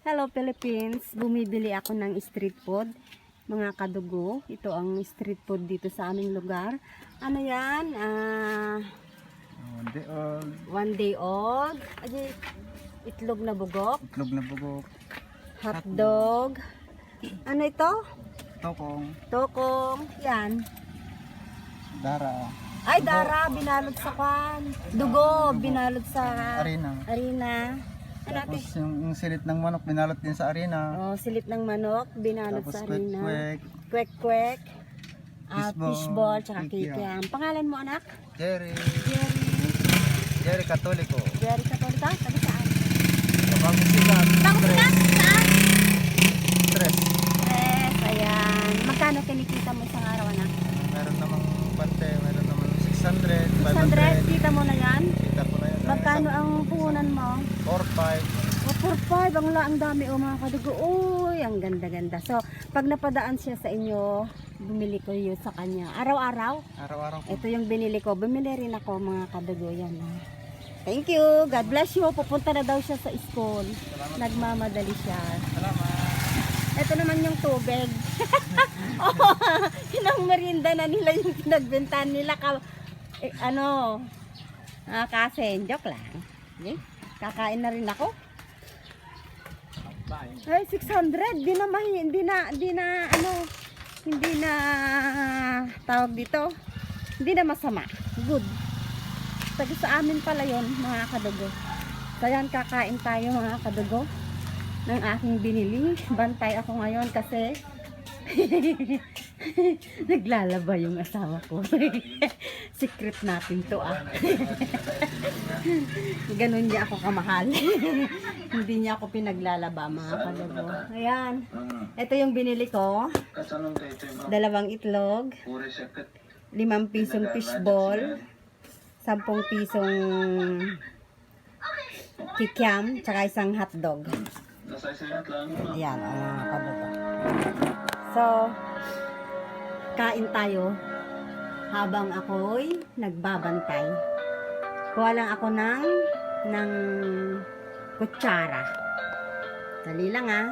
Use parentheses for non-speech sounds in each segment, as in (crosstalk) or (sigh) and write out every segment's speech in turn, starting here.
Hello Philippines! Bumibili ako ng street food. Mga kadugo. Ito ang street food dito sa aming lugar. Ano yan? Ah, Hindi, uh, one day old. Ay, itlog na bugok. itlog na bugok, Hotdog. Ano ito? tokong, Tokong. Yan. dara, Ay, dara. Binalot sa kwan. Dugo. Binalot sa arena. arena. Ano? Tapos yung, yung silit ng manok, binalot din sa arena. Oh, silit ng manok. Binalot Tapos sa arena. kwek, Kwek-kwek. Ah, Fishball, fishball, tsaka kikiam. kikiam. Pangalan mo, anak? Jerry, Jerry. Jerry Katoliko. Jerry Katolika? Taga saan? Kabang sigat, Taga saan? Saan? stress. Yes, ayan. Magkano kinikita mo isang araw, anak? Meron namang bante, meron namang 600, 600. 500. Kita mo na yan? Kita ko na yun. Magkano ang puhunan mo? 4, 5. Ang la, ang dami o mga kadugo. Uy, ang ganda-ganda. So, pag napadaan siya sa inyo, bumili ko yun sa kanya. Araw-araw? Araw-araw. Ito yung binili ko. Bumili rin ako mga kadugo. Yan. Ah. Thank you. God bless you. Pupunta na daw siya sa school. Salamat Nagmamadali siya. Salamat. Ito naman yung tubig. (laughs) oh, (laughs) yun merienda na nila yung pinagbintahan nila. Ka, eh, ano, ah, kasi, joke lang. Okay? Kakain na rin ako. Ay, 600. Di na, mahi, di na, di na, ano, hindi na, tawag dito, hindi na masama. Good. Sabi sa amin pala yon mga kadugo. Yan, kakain tayo mga kadugo ng aking binili. Bantay ako ngayon kasi (laughs) naglalaba yung asawa ko. (laughs) Secret natin to ah. (laughs) Ganun niya ako kamahal. Hindi niya ako pinaglalaba mga kadugo. Ayan. Ito yung binili ko. Dalawang itlog. Limang pisong fishball. Sampung pisong kikiam. Tsaka isang hotdog. Ayan, ang mga kadugo. So, kain tayo habang ako'y nagbabantay. Kuha lang ako ng, ng kutsara. Dali lang ah.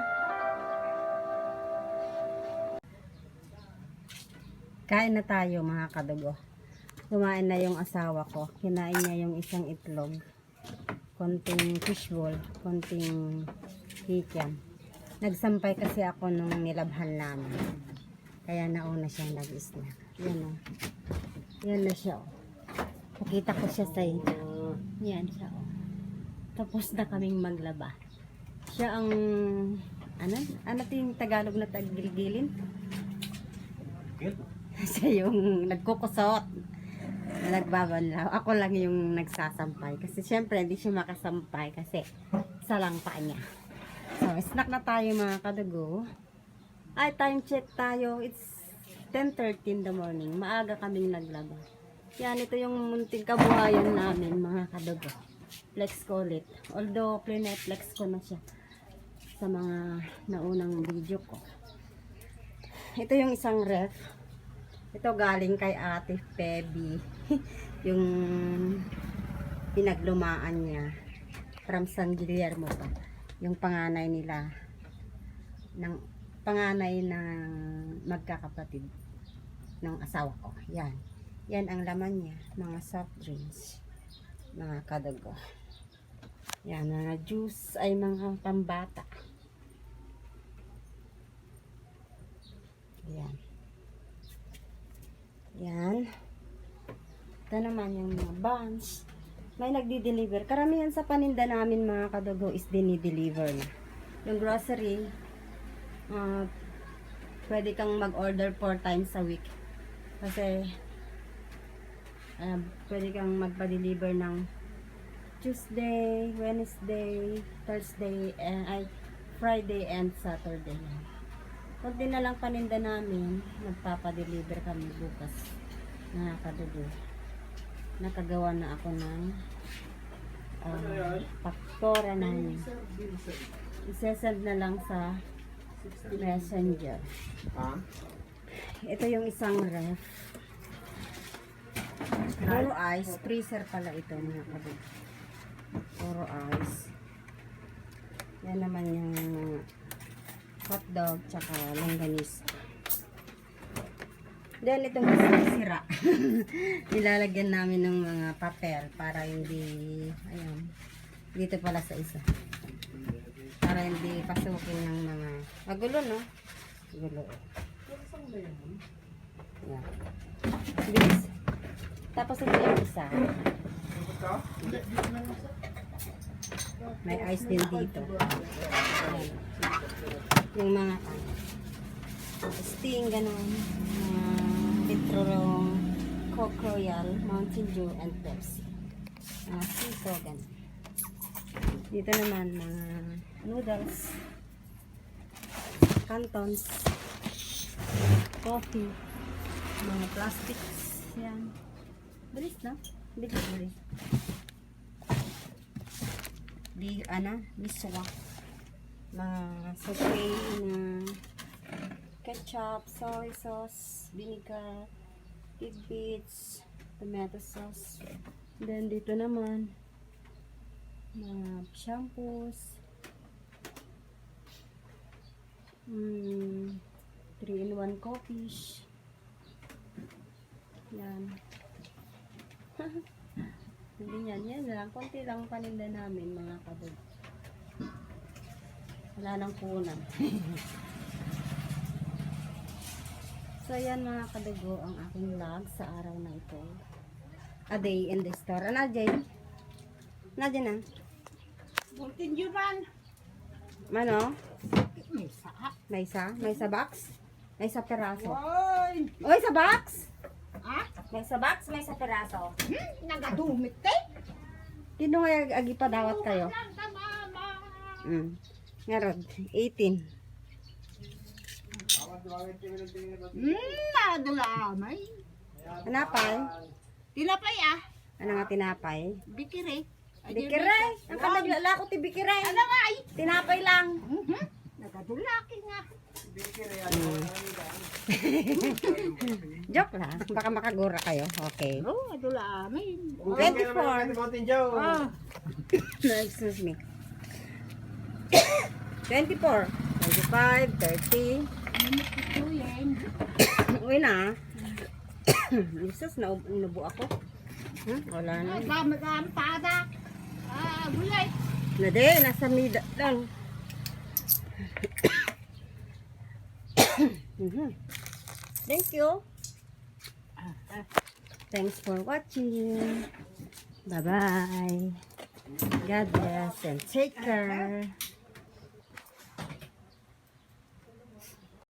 Kain na tayo mga kadugo. Kumain na yung asawa ko. Kinain niya yung isang itlog. Konting fishball. Konting kikiam. Nagsampay kasi ako nung nilabhan namin. Kaya nauna siya nag-snack. Yan o. Yan na siya o. Nakita ko siya sa inyo. Yan siya o. Tapos na kaming maglaba. Siya ang ano? Ano yung Tagalog na tagilgilin? (laughs) siya yung nagkukusot na nagbabanlaw. Ako lang yung nagsasampay. Kasi syempre, hindi siya makasampay kasi isa lang pa niya. So, snack na tayo mga kadugo. Ay, time check tayo. It's 10.30 in the morning. Maaga kaming naglaba. Yan, ito yung munting kabuhayan namin mga kadugo. Flex ko ulit. Although, flex ko na siya sa mga naunang video ko. Ito yung isang ref. Ito galing kay Ate Feby. (laughs) yung pinaglumaan niya. From San Guillermo pa. Yung panganay nila. ng panganay ng magkakapatid ng asawa ko. Yan. Yan ang laman niya. Mga soft drinks. Mga kadugo. Yan. Mga juice ay mga pambata. Yan. Yan. Ito naman yung mga buns. May nagdi-deliver. Karamihan sa paninda namin mga kadugo is dinideliver na. Yung grocery, ah, pwede kang mag-order 4 times a week. Kasi, ah, pwede kang magpa-deliver ng Tuesday, Wednesday, Thursday, and ay, Friday and Saturday. Kunti na lang paninda namin, magpapa-deliver kami bukas. Mga kadugo. Nakagawa na ako ng uh, paktora namin. Isesend na lang sa messenger. Ito yung isang ref. Puro ice. Freezer pala ito mga kabig. Puro ice. Yan naman yung hotdog, tsaka longganisa. Then, itong sira. (laughs) Nilalagyan namin ng mga papel para hindi, ayun, dito pala sa isa. Para hindi pasukin ng mga, magulo no? Magulo. Yeah. Bilis. Tapos ito yung isa. May ice din dito. Ayan. Yung mga kan. Sting, ganun. Mga Petrolong, Coke Royal, Mountain Dew, and Pepsi. Mga sito, ganun. Dito naman, mga noodles, cantons, coffee, mga plastics, yan. Bilis na. Bilis, bilis. Di, ano, biswa. Mga spray na ketchup, soy sauce, vinegar, tidbits, tomato sauce. Then, dito naman, mga shampoos, mm, 3-in-1 coffees. Yan. (laughs) Hindi yan. Yan lang. Konti lang paninda namin mga kabog. Wala nang punan. (laughs) so yan mga kadugo ang aking vlog sa araw na ito. A day in the store. Ano, Jay? Nadya na? Continue man. Mano? May saka. May isa? May isa box? May isa peraso. Oy! Oy, sa box? Ha? May isa box? May isa peraso. Hmm? Nagadumit eh. Tino nga agi pa dawat kayo? Mm. Ngarod, 18. Hmm, nadulamay. Tinapay? Tinapay ah. Ano nga tinapay? Bikiri. Bikiray! Ang kamagla ko ti bikiray! Ano nga ay? Tinapay lang! Mhm. Nagadulaki nga. Joke lang. Baka makagura kayo. Okay. Oh, nadulamay. 24. Oh. No, excuse me. 24. 25, 30. Ito yan. Uwi na. (coughs) Jesus, na nabu ako. Hmm? Wala na. Gamit pada. Ah, gulay. Na di, nasa mida lang. (coughs) Mhm. Thank you. Thanks for watching. Bye-bye. God bless and take care.